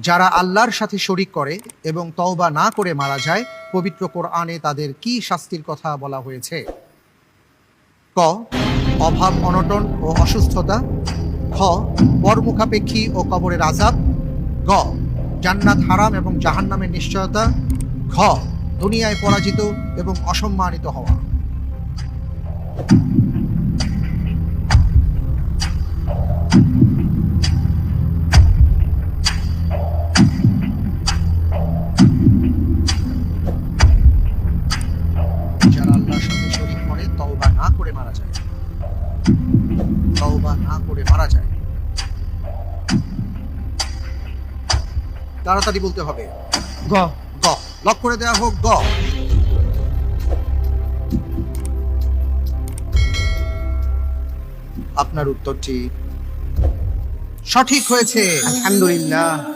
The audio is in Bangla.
যারা আল্লাহর সাথে শরিক করে এবং তওবা না করে মারা যায়, পবিত্র কোরআনে তাদের কি শাস্তির কথা বলা হয়েছে? ক, অভাব, অনটন ও অসুস্থতা। খ, পরমুখাপেক্ষী ও কবরের আজাব গ, জান্নাত হারাম এবং জাহান্নামের নিশ্চয়তা। ঘ, দুনিয়ায় পরাজিত এবং অসম্মানিত হওয়া। না করে মারা যায়। তওবা না করে মারা যায়। তাড়াতাড়ি বলতে হবে। গ। গ। লক করে দেওয়া হোক গ। আপনার উত্তরটি সঠিক হয়েছে। আলহামদুলিল্লাহ।